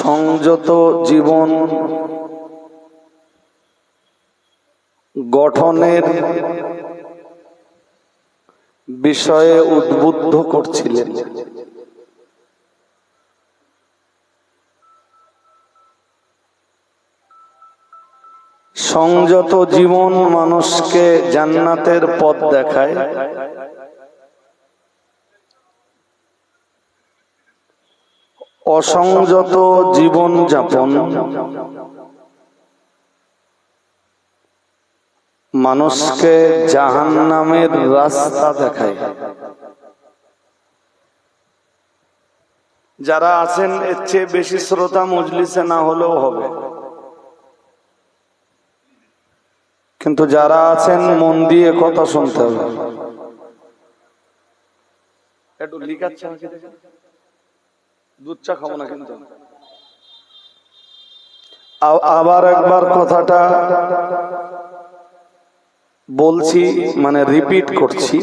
সংযত জীবন গঠনের বিষয়ে উদ্বুদ্ধ করছিলেন। সংযত জীবন মানুষকে জান্নাতের পথ দেখায়। অসংযত জীবন যাপন। মানুষকে জাহান নামের রাস্তা দেখায়। যারা আছেন, এর চেয়ে বেশি শ্রোতা মজলিসে না হলেও হবে। কিন্তু যারা আছেন, মন দিয়ে কথা শুনতে হবে। একটু লিখাচ্ছে দুধ চা খাব না কিন্তু। আবার একবার কথাটা বলছি মানে রিপিট করছি।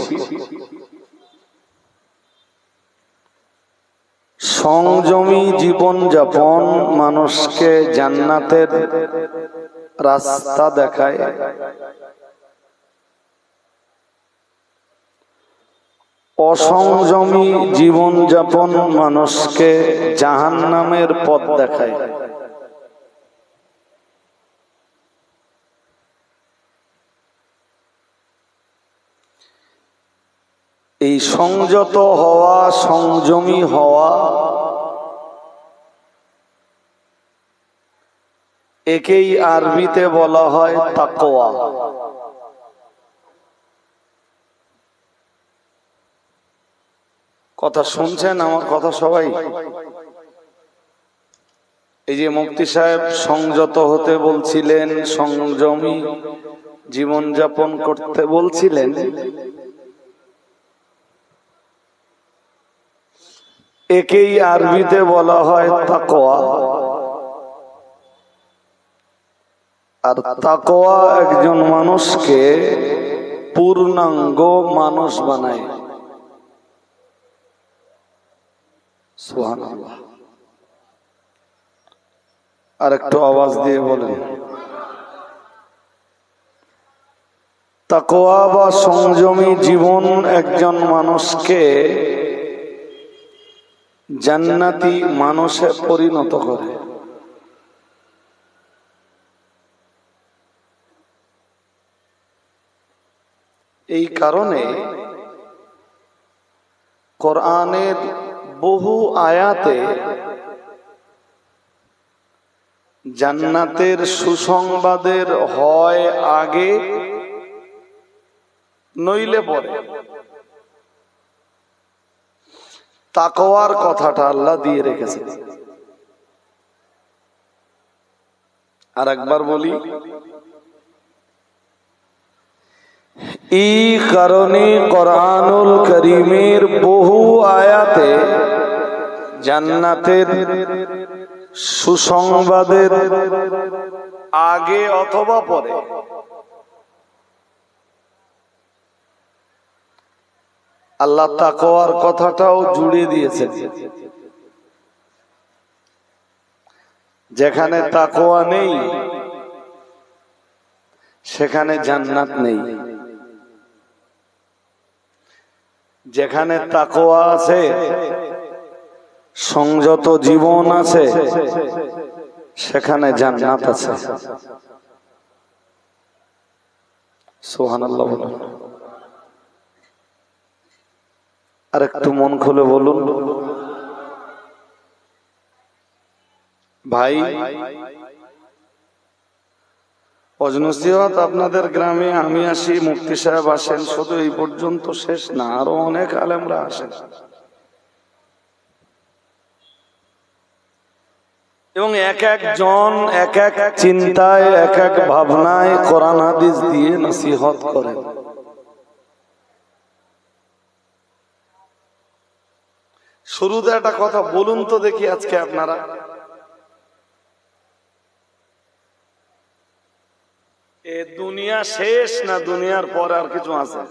সংযমী জীবন যাপন মানুষকে জান্নাতের রাস্তা দেখায়। অসংযমী জীবন যাপন মানুষকে জাহান নামের পথ দেখায়। এই সংযত হওয়া, সংযমী হওয়া, একেই আরবিতে বলা হয় তাকোয়া কথা শুনছেন, আমার কথা সবাই? এই যে মুক্তি সাহেব সংযত হতে বলছিলেন, সংযমী জীবনযাপন করতে বলছিলেন, একেই আরবিতে বলা হয় তাকোয়া আর তাকোয়া একজন মানুষকে পূর্ণাঙ্গ মানুষ বানায়। আর একটু আওয়াজ দিয়ে বলেন। তাকোয়া বা সংযমী জীবন একজন মানুষকে জান্নাতি মানুষে পরিণত করে। এই কারণে কোরআনের বহু আয়াতে জান্নাতের সুসংবাদের হয় আগে, নইলে পরে। তাকওয়ার কথাটা আল্লাহ দিয়ে রেখেছে আর একবার বলি এই কারণে কোরআনুল করিমের বহু আয়াতে জান্নাতের সুসংবাদের আগে অথবা পরে আল্লাহ তাকওয়ার কথাটাও জুড়ে দিয়েছেন। যেখানে তাকোয়া নেই, সেখানে জান্নাত নেই। যেখানে তাকোয়া আছে, সংযত জীবন আছে, সেখানে জান্নাত আছে। সোহানাল্লাহ বলুন। আর একটু মন খুলে বলুন। ভাই আপনাদের গ্রামে আমি আসি মুক্তি সাহেব আসেন, শুধু এই পর্যন্ত শেষ না, আরও অনেক আলেমরা আসেন। এবং এক এক জন, এক এক চিন্তায়, এক এক ভাবনায় কোরআন, হাদিস দিয়ে নসিহত করেন শুরুতে একটা কথা বলুন তো দেখি আজকে আপনারা। এ দুনিয়া শেষ না দুনিয়ার পর আর কিছু আছে?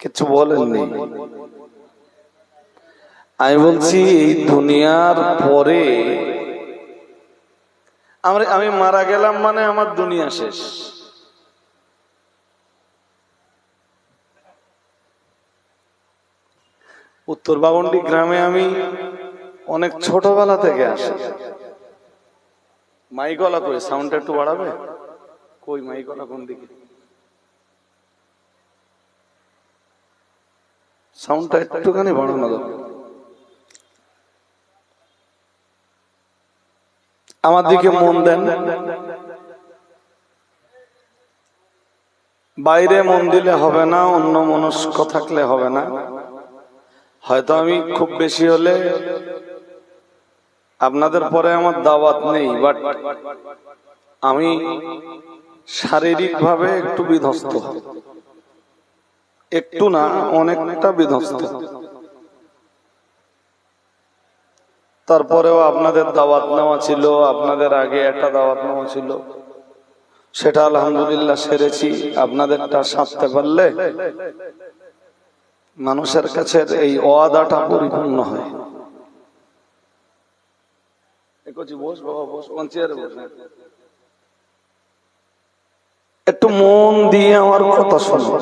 কিছু বলেননি। আমি বলছি, এই দুনিয়ার পরে আমি মারা গেলাম মানে আমার দুনিয়া শেষ। উত্তর বাগন্ডি গ্রামে আমি অনেক ছোটবেলা থেকে আসি। মাইকলা কই? সাউন্ডটা একটু বাড়াবে? কই মাইকলা কোন দিকে? সাউন্ডটা একটুখানি বাড়ানো দাও আমার দিকে মন দেন। বাইরে মন দিলে হবে না অন্য মনস্ক থাকলে হবে না। হয়তো আমি খুব বেশি হলে আপনাদের পরে আমার দাওয়াত নেই বাট আমি শারীরিক ভাবে একটু বিধ্বস্ত। একটু না, অনেকটা বিধ্বস্ত। তারপরেও আপনাদের দাওয়াত নেওয়া ছিল, আপনাদের আগে একটা দাওয়াত নেওয়া ছিল। সেটা আলহামদুলিল্লাহ সেরেছি, আপনাদেরটা সারতে পারলে মানুষের কাছে এই ওয়াদাটা পরিপূর্ণ হয়। একটু মন দিয়ে আমার কথা শোনো।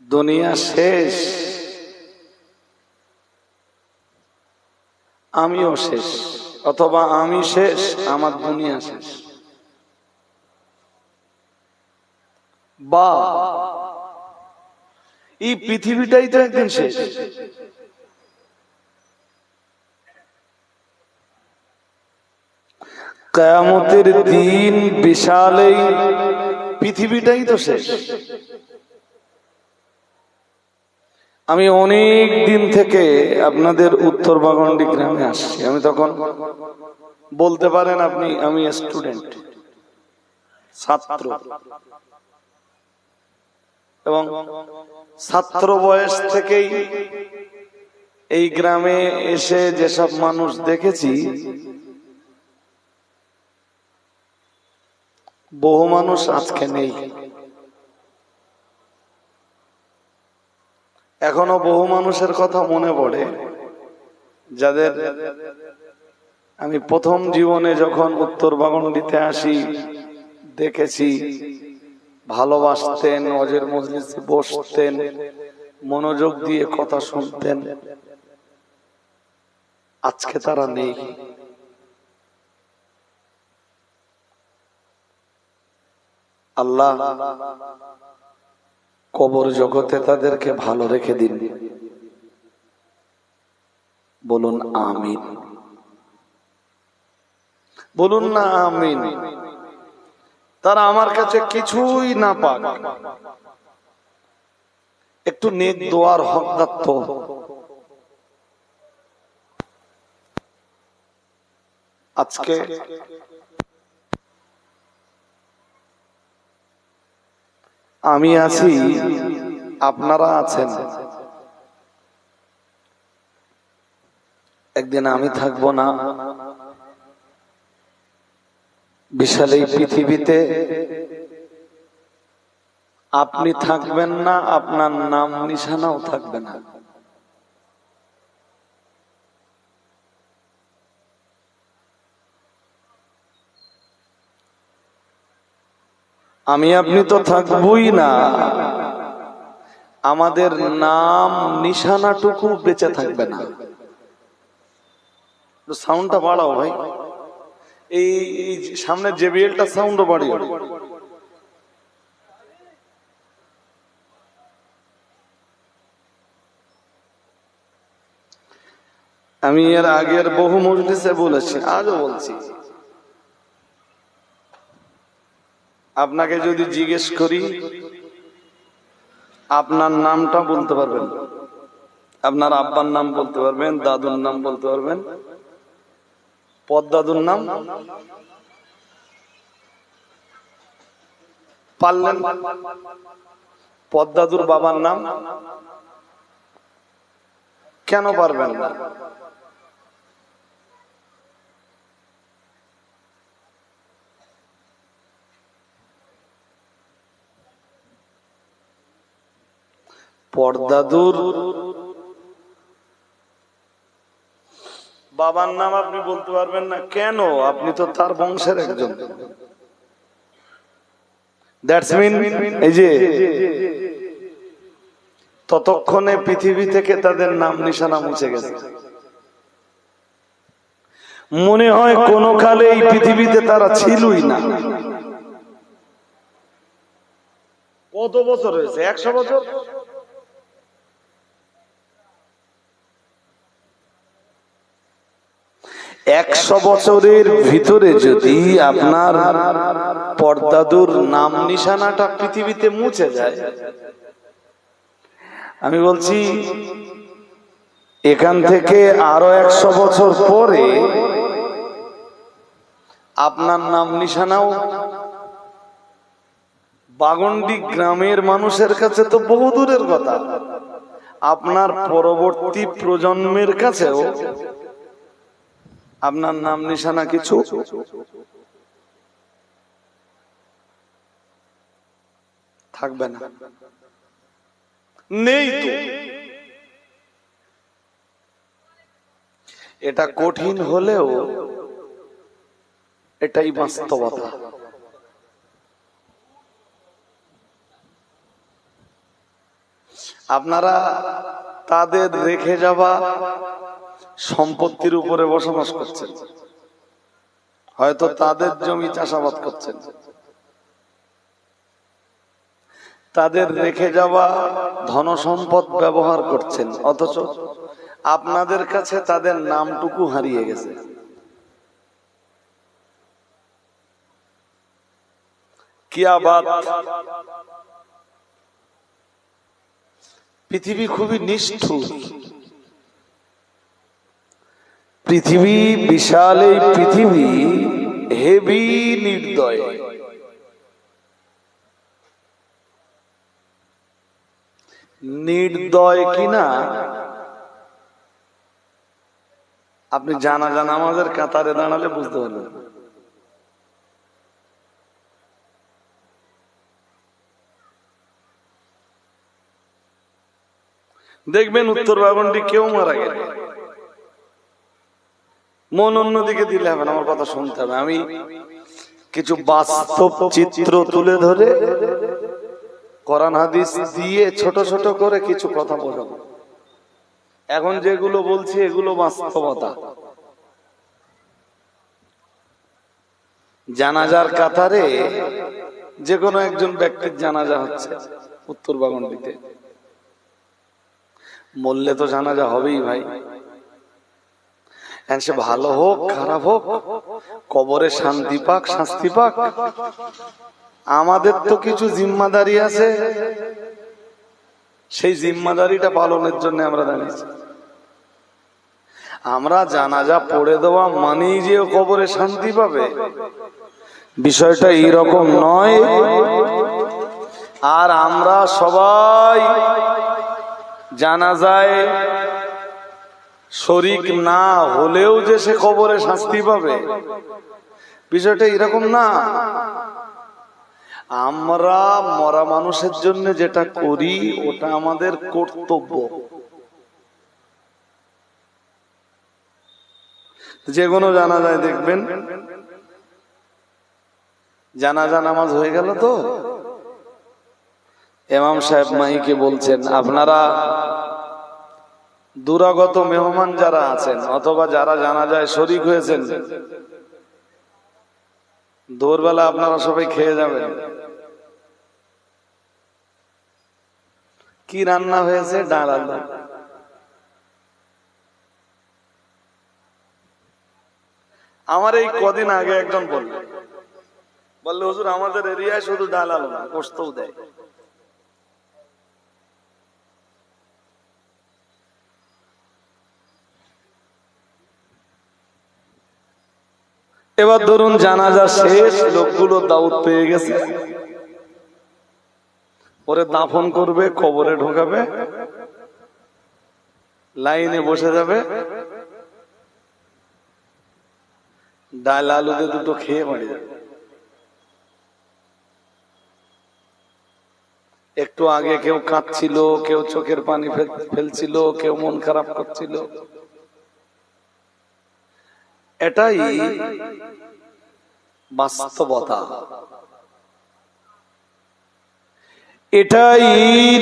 দুনিয়া শেষ। আমিও শেষ। অথবা আমি শেষ আমার দুনিয়া শেষ। বা। এই পৃথিবীটাই তো একদিন শেষ। কেয়ামতের দিন বিশাল এই পৃথিবীটাই তো শেষ। আমি অনেক দিন থেকে আপনাদের উত্তর বাগন্ডি গ্রামে আসছি। আমি তখন বলতে পারেন আপনি, আমি স্টুডেন্ট ছাত্র। এবং ছাত্র বয়স থেকেই এই গ্রামে এসে যেসব মানুষ দেখেছি, বহু মানুষ আজকে নেই। এখনও বহু মানুষের কথা মনে পড়ে, যাদের আমি প্রথম জীবনে যখন উত্তর বাগন্ডিতে আসি, দেখেছি ভালোবাসতেন, অজের মজলিসে বসতেন, মনোযোগ দিয়ে কথা শুনতেন। আজকে তারা নেই। আল্লাহ কবর জগতে তাদেরকে ভালো রেখে দিন। বলুন আমিন। বলুন না আমিন। তারা আমার কাছে কিছুই না পাক। একটু নেক দোয়ার হকদার তো। আজকে আমি আছি, আপনারা আছেন। একদিন আমি থাকব না। বিশাল এই পৃথিবীতে আপনি থাকবেন না, আপনার নাম নিশানাও থাকবে না। আমি, আপনি তো থাকবই না। আমাদের নাম নিশানাটুকু বেঁচে থাকবে না। সাউন্ডটা বাড়াও ভাই। এই সামনে জেবিএলটা সাউন্ডও বাড়িও আমি এর আগের বহু মজলিসে বলেছি, আজও বলছি। আপনাকে যদি জিজ্ঞেস করি, আপনার নামটা বলতে পারবেন? আপনার আব্বার নাম বলতে পারবেন, দাদুর নাম বলতে পারবেন? পদ্মাদুর নাম? পারলেন পদ্মাদুর বাবার নাম? কেন পারবেন পর্দাদুর বাবার নাম আপনি বলতে পারবেন না। কেন? আপনি তো তার বংশের একজন। এই যে, ততক্ষণে পৃথিবী থেকে তাদের নাম নিশানা মুছে গেছে। মনে হয় কোন কালে এই পৃথিবীতে তারা ছিলই না। কত বছর হয়েছে? একশো বছর? একশো বছরের ভিতরে যদি আপনার পর্দাদুর নাম নিশানাটা পৃথিবীতে মুছে যায়, আমি বলছি, এখান থেকে আরও একশো বছর পরে আপনার নাম নিশানাও বাগন্ডি গ্রামের মানুষের কাছে তো বহু দূরের কথা। আপনার পরবর্তী প্রজন্মের কাছেও আপনার নাম, নিশানা কিছু? থাকবে না। নেই তো। এটা কঠিন হলেও এটাই বাস্তবতা। আপনারা তাদের রেখে যাওয়া সম্পত্তির উপরে বসবাস করছেন। হয়তো তাদের জমি চাষাবাদ করছেন। তাদের রেখে যাওয়া ধন সম্পদ ব্যবহার করছেন, অথচ আপনাদের কাছে তাদের নামটুকু হারিয়ে গেছে। পৃথিবী খুবই নিষ্ঠুর। পৃথিবী বিশাল এই পৃথিবী হেভি নির্দয়। নির্দয় কিনা আপনি জানা জানা আমাদের কাতারে দাঁড়ালে বুঝতে পারবেন। দেখবেন উত্তর বাগনটি কেউ মারা গেলে। মন অন্যদিকে দিলে হবে না, আমার কথা শুনতে হবে। আমি কিছু বাস্তব চিত্র তুলে ধরে কোরআন হাদিস দিয়ে ছোট ছোট করে কিছু কথা বলব। এখন যেগুলো বলছি এগুলো বাস্তবতা। জানাজার কাতারে যে কোনো একজন ব্যক্তির জানাজা হচ্ছে উত্তর বাগন্ডিতে মরলে তো জানাজা হবেই ভাই। সে ভালো হোক, খারাপ হোক, কবরে শান্তি পাক, শাস্তি পাক। আমাদের তো কিছু জিম্মাদারি আছে। সেই জিম্মাদারিটা পালনের জন্য আমরা দাঁড়িয়েছি। আমরা জানাজা পড়ে দেওয়া মানেই যে কবরে শান্তি পাবে। বিষয়টা এইরকম নয়। আর আমরা সবাই জানাজায় শরিক না হলেও যে সে কবরে শাস্তি পাবে। বিষয়টা এরকম না। আমরা মরা মানুষের জন্য যেটা করি, ওটা আমাদের কর্তব্য। যে কোনো জানা যায় দেখবেন। জানাজা নামাজ হয়ে গেল তো? এমাম সাহেব মাইকে বলছেন, আপনারা দুরাগত মেহমান যারা আছেন, অথবা যারা জানা যায় শরিক হয়েছেন দোরবেলা আপনারা সবাই খেয়ে যাবেন। কি রান্না হয়েছে? ডাল আলু। আমার এই কদিন আগে একজন বলল, বললে, হুজুর, আমাদের এরিয়ায় শুধু ডাল আলু না গোস্তও দেয়। এবার ধরুন জানাজা শেষ, লোকগুলো দাউদ পেয়ে গেছে। ওরে দাফন করবে, কবরে ঢোকাবে, লাইনে বসে যাবে। ডাল আলুতে দুটো খেয়ে বাড়ি যাবে। একটু আগে কেউ কাঁদছিল, কেউ চোখের পানি ফেল- ফেলছিল, কেউ মন খারাপ করছিল। এটাই বাস্তবতা। এটাই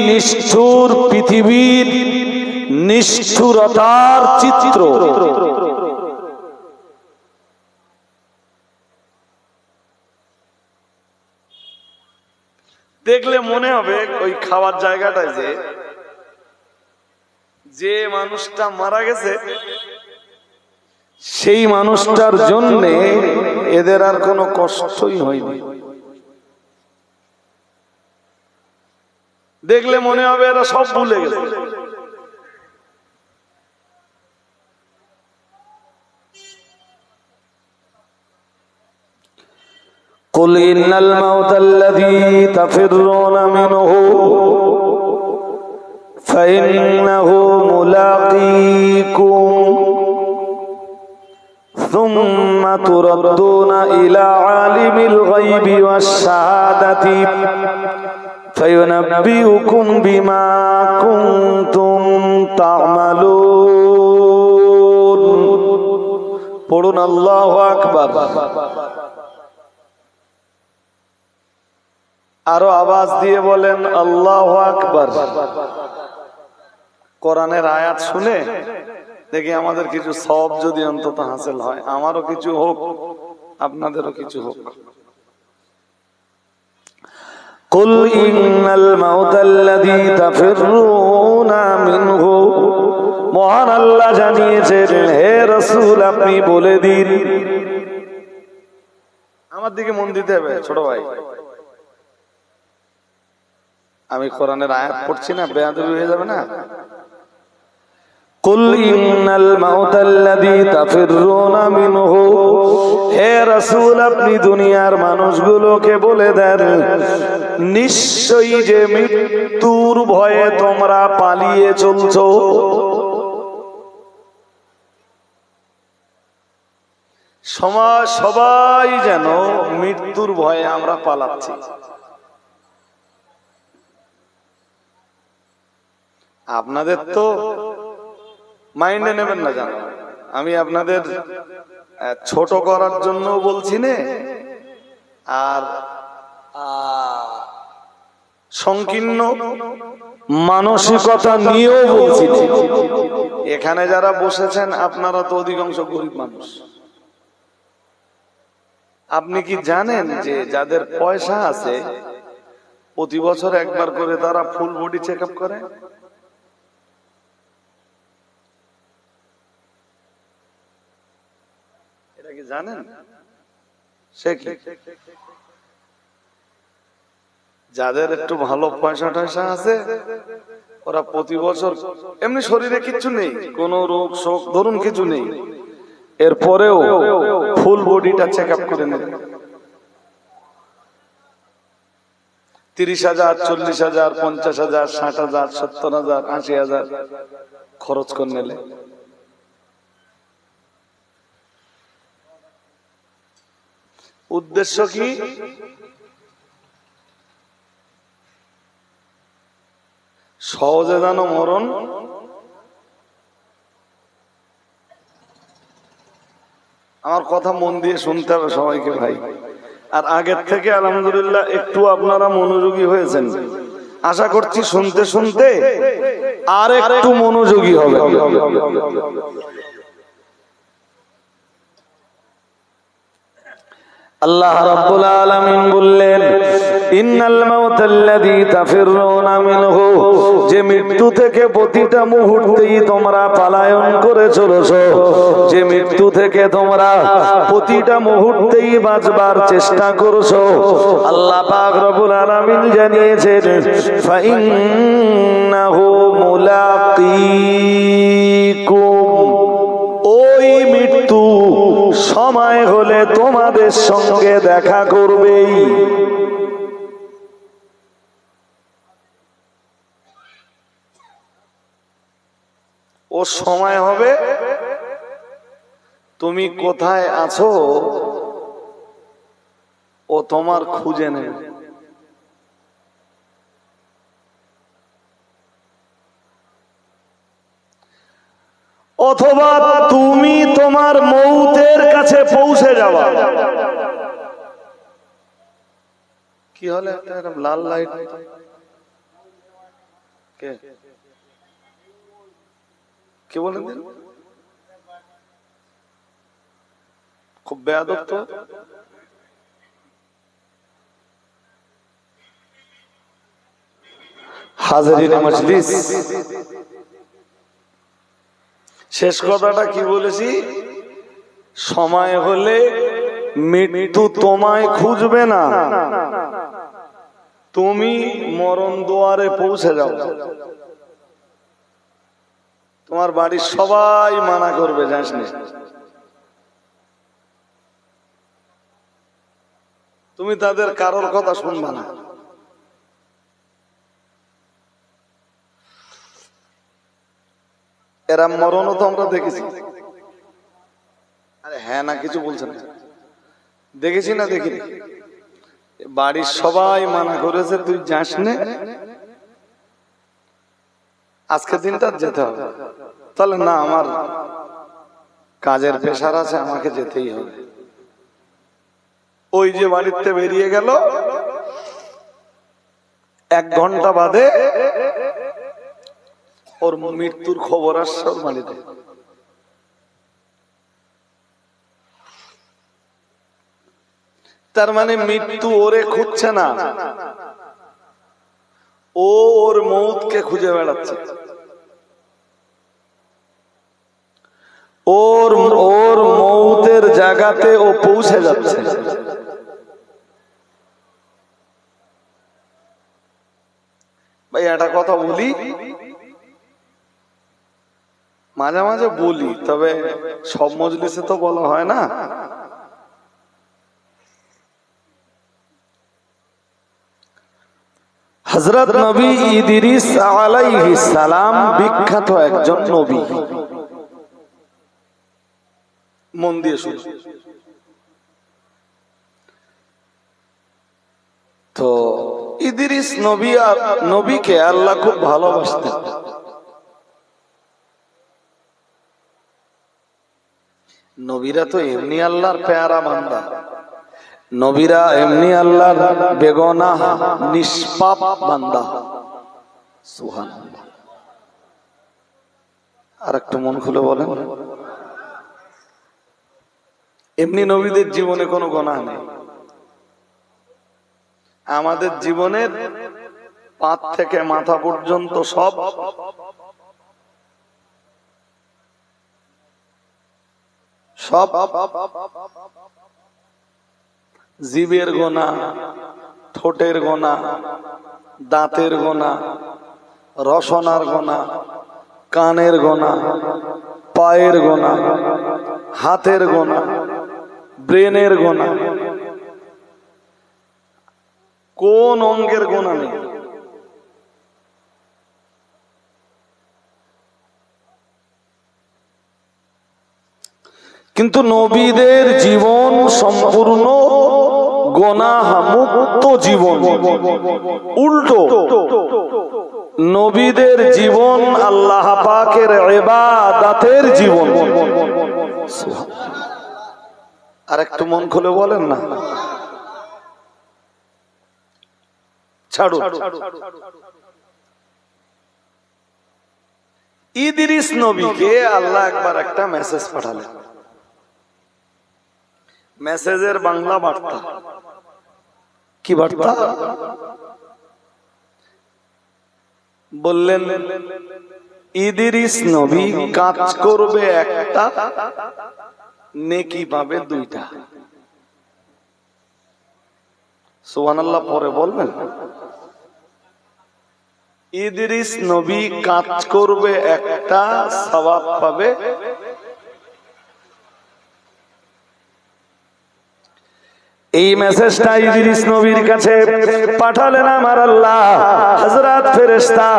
নিষ্ঠুর পৃথিবীর নিষ্ঠুরতার চিত্র। দেখলে মনে হবে ওই খাওয়ার জায়গাটায় যে যে মানুষটা মারা গেছে সেই মানুষটার জন্য এদের আর কোনো কষ্টই হয়নি দেখলে মনে হবে এরা সব ভুলে গেছে قل إن الموت الذي تفرون منه فإنه ملاقيكم ثم تردون إلى عالم الغيب والشهادة فينبئكم بما كنتم تعملون পড়ুন আল্লাহ আকবার আরো আওয়াজ দিয়ে বলেন আল্লাহ আকবার কোরআনের আয়াত শুনে দেখি আমাদের কিছু সব যদি অন্তত হাসিল হয় আমারও কিছু হোক আপনাদেরও কিছু হোক قل إن الموت الذي تفرون منه মহান আল্লাহ জানিয়েছেন হে রসুল আপনি বলে দিন আমার দিকে মন দিতে হবে ছোট ভাই আমি কোরআনের আয়াত পড়ছি না বেয়াদবি হয়ে যাবে না কুল হে রাসূল, আপনি দুনিয়ার মানুষগুলোকে বলে দেন, নিশ্চয়ই যে মৃত্যুর ভয়ে তোমরা পালিয়ে চলছো। সমাজ, সবাই যেন মৃত্যুর ভয়ে আমরা পালাচ্ছি। আপনাদের তো মাইন্ডে নেবেন না জানো আমি আপনাদের ছোট করার জন্য বলছি নে। আর সংকীর্ণ মানসিকতা নিয়েও বলছি এখানে যারা বসেছেন, আপনারা তো অধিকাংশ গরিব মানুষ। আপনি কি জানেন যে যাদের পয়সা আছে, প্রতি বছর একবার করে তারা ফুল বডি চেক করে এটা কি জানেন? সে কি? যাদের একটু ভালো পয়সা টয়সা আছে, ওরা প্রতি বছর এমনি শরীরে কিছু নেই, কোন রোগ শোক, ধরুন কিছু নেই। এরপরেও ফুল বডিটা চেক আপ করে নেবে। তিরিশ হাজার, চল্লিশ হাজার, পঞ্চাশ হাজার, ষাট হাজার, সত্তর হাজার, আশি হাজার খরচ করে নিলে। উদ্দেশ্য কি? সহজে যেন মরণ? আমার কথা মন দিয়ে শুনতে হবে সবাইকে ভাই। আর আগের থেকে আলহামদুলিল্লাহ একটু আপনারা মনোযোগী হয়েছেন। আশা করছি শুনতে শুনতে আর একটু মনোযোগী হবে। আল্লাহ রাব্বুল আলামিন বললেন, ইন্নাল মাউতাল্লাযী তাফিরুনা মিনহু। যে মৃত্যু থেকে প্রতিটা মুহূর্তেই তোমরা পালায়ন করে চলেছো যে মৃত্যু থেকে তোমরা প্রতিটা মুহূর্তেই বাঁচবার চেষ্টা করছ। আল্লাহ পাক রব্বুল আলামিন জানিয়েছেন, ফাইন্নাহু মুলাকীকুম। সময় হলে তোমাদের সঙ্গে দেখা করবেই। ও সময় হবে? তুমি কোথায় আছো? ও তোমার খুঁজে নেবে। অথবা তুমি তোমার মৌ মৌতের কাছে পৌঁছে যাওয়া। কি হলে? লাল লাইট কে? বলেন? খুব বেয়াদব তো। শেষ কথাটা কি বলেছি? সময় হলে মৃত্যু তোমায় খুঁজবে না। তুমি মরণ দুয়ারে পৌঁছে যাও। তোমার বাড়ির সবাই মানা করবে, জানিস তুমি তাদের কারোর কথা শুনবা না। এরা মরণও তো আমরা দেখেছি। হ্যাঁ না কিছু বলছেন দেখেছি না দেখিনি। বাড়ির সবাই মানা করেছে তুই যাস নে। আজকের দিনটা যেতে হবে। তাহলে না আমার কাজের প্রেশার আছে আমাকে যেতেই হবে। ওই যে বাড়িতে বেরিয়ে গেল এক ঘণ্টা বাদে ওর মৃত্যুর খবর আসছে ওর বাড়িতে। তার মানে মৃত্যু ওরে খুঁজছে না। ও ওর মৌতকে খুঁজে বেড়াচ্ছে। ওর ওর মৌতের জায়গাতে ও পৌঁছে যাচ্ছে। ভাই, একটা কথা বলি? মাঝে মাঝে বলি, তবে সব মজলিসে তো বলা হয় না। হজরত নবী ইদিরিস আলাইহিস সালাম বিখ্যাত একজন নবী। মন দিয়ে শুনুন তো ইদিরিস নবী আর নবীকে আল্লাহ খুব ভালোবাসতেন। নবীরা তো এমনি আল্লাহর পেয়ারা বান্দা নবীরা এমনি আল্লাহর বেগনা, নিষ্পাপ বান্দা। সুহান আর একটু মন খুলে বলেন। এমনি নবীদের জীবনে কোনো গোনা নেই। আমাদের জীবনের পাত থেকে মাথা পর্যন্ত সব সব জীবের গোনা, ঠোঁটের গোনা, দাঁতের গোনা, রসনার গোনা, কানের গোনা, পায়ের গোনা, হাতের গোনা, ব্রেনের গোনা। কোন অঙ্গের গোনা নেই? কিন্তু নবীদের জীবন সম্পূর্ণ গোনাহামুক্ত জীবন। উল্টো, নবীদের জীবন আল্লাহ পাকের এবাদাতের জীবন। আর একটু মন খুলে বলেন না। ছাড়ো ইদিরিস নবীকে আল্লাহ একবার একটা মেসেজ পাঠালেন। মেসেজের বাংলা বার্তা। কি বার্তা? বললেন, ইদিরিস নবী কাজ করবে একটা, নেকি পাবে দুইটা। সুবহানাল্লাহ, পরে বলবেন, ইদিরিস নবী কাজ করবে একটা, সওয়াব পাবে এই মেসেজটা ইদ্রিস নবীর কাছে পাঠালেন আমার আল্লাহ হযরত ফেরেশতা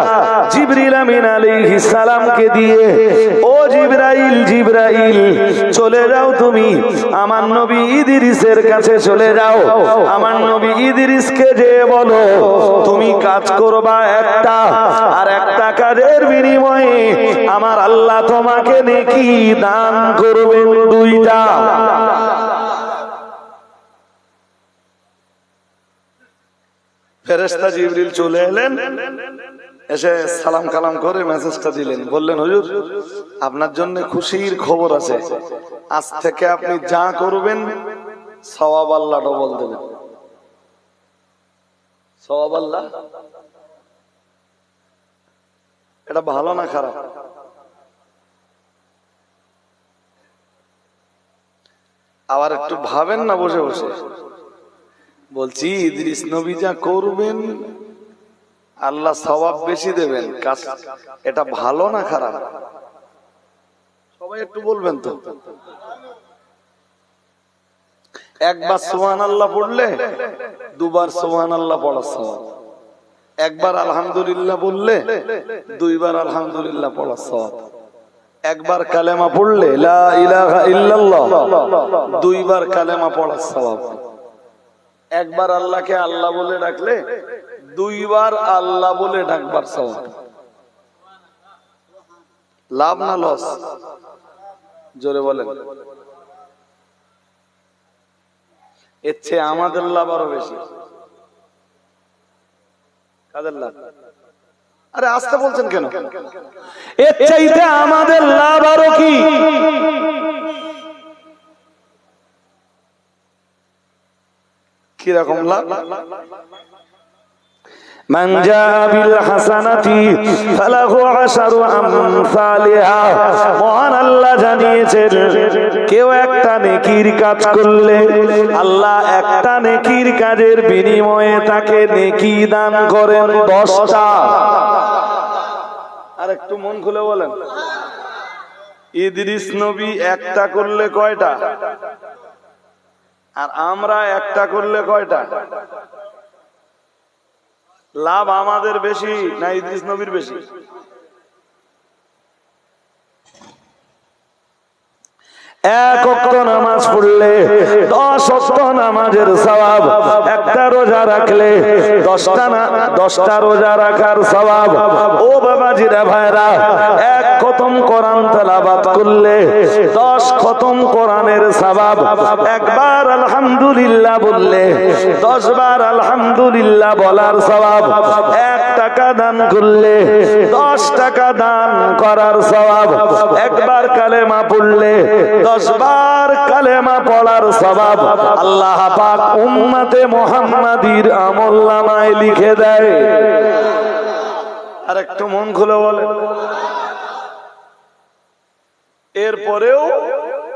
জিবরিল আমিন আলাইহিস সালামকে দিয়ে ও জিবরাইল জিবরাইল চলে যাও তুমি আমার নবী ইদ্রিসের কাছে চলে যাও আমার নবী ইদ্রিসকে যে বলো তুমি কাজ করবা একটা আর একটা কাজের বিনিময়ে আমার আল্লাহ তোমাকে নেকি দান করবেন দুইটা। ফেরেস্তা জিবরিল চলে এলেন, এসে সালাম কালাম করে মেসেজটা দিলেন। বললেন, হুজুর, আপনার জন্য খুশির খবর আছে। আজ থেকে আপনি যা করবেন, সওয়াব আল্লাহ ডবল দেবেন। সওয়াব আল্লাহ? এটা ভালো না খারাপ? আবার একটু ভাবেন না বসে বসে। বলছি, ইদ্রিস নবী যা করবেন, আল্লাহ সবাব বেশি দেবেন। কাজ এটা ভালো না খারাপ? সবাই একটু বলবেন তো। একবার সোহান আল্লাহ পড়লে, দুবার সোহান আল্লাহ পড়ার সবাব একবার আলহামদুলিল্লাহ বললে, দুইবার আলহামদুলিল্লাহ পড়ার সবাব একবার কালেমা পড়লে ইলাহা ইল্লাল্লাহ, দুইবার কালেমা পড়ার সবাব একবার আল্লাহকে আল্লাহ বলে ডাকলে, দুইবার আল্লাহ বলে ডাকবার সবাব লাভ না লস? জোরে বলেন। এর চেয়ে আমাদের লাভ আরও বেশি। আরে আসতে বলছেন কেন? এর আমাদের লাভ আরও কি? কিরকম লাভ من جاء بالحسنة فله عشر أمثالها মহান আল্লাহ জানিয়েছেন কেউ একটা নেকির কাজ করলে আল্লাহ একটা নেকির কাজের বিনিময়ে তাকে নেকি দান করেন দশটা আর একটু মন খুলে বলেন ইদ্রিস নবী একটা করলে কয়টা আর আমরা একটা করলে কয়টা? লাভ আমাদের বেশি না ইদ্রিস নবীর বেশি? এক পড়লে দশ অক্ত নামাজের সবাব একটা রোজা রাখলে দশটা না, দশটা রোজা রাখার সবাব ও বাবাজিরা ভাইরা, এক খতম কোরআন তেলাবাত করলে দশ খতম কোরআনের সবাব একবার আলহামদুলিল্লাহ বললে দশ বার আলহামদুলিল্লাহ বলার সবাব এক টাকা দান করলে দশ টাকা দান করার সবাব একবার কালেমা পড়লে দশ বার কালেমা পড়ার স্বভাব আল্লাহ পাক উম্মতে মোহাম্মদীর আমল লিখে দেয়। আর একটু মন খুলে বলে এরপরেও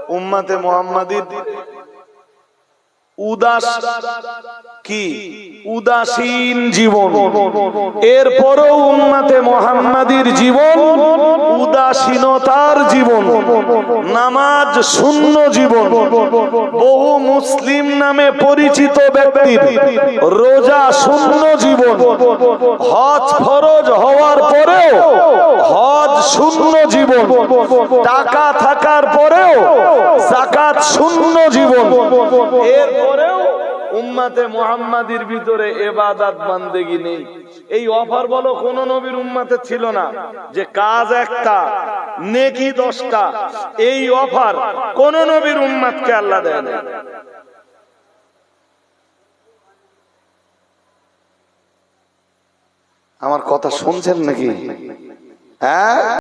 উম্মাতে মোহাম্মদীর উদাস কি? উদাসীন জীবন। এরপরও উম্মাতে মোহাম্মদীর জীবন, উদাসীনতার জীবন, নামাজ শূন্য জীবন। বহু মুসলিম নামে পরিচিত ব্যক্তির রোজা শূন্য জীবন। হজ ফরজ হওয়ার পরেও হজ শূন্য জীবন। টাকা থাকার পরেও জাকাত শূন্য জীবন। এরপরেও উম্মাতে মুহাম্মাদির ভিতরে এবাদাত, বান্দেগি নেই। এই অফার বলো কোন নবীর উম্মাতে ছিল না যে কাজ একটা, নেকি দশটা, এই অফার কোন নবীর উম্মাতকে আল্লাহ দেয় না আমার কথা শুনছেন নাকি? হ্যাঁ?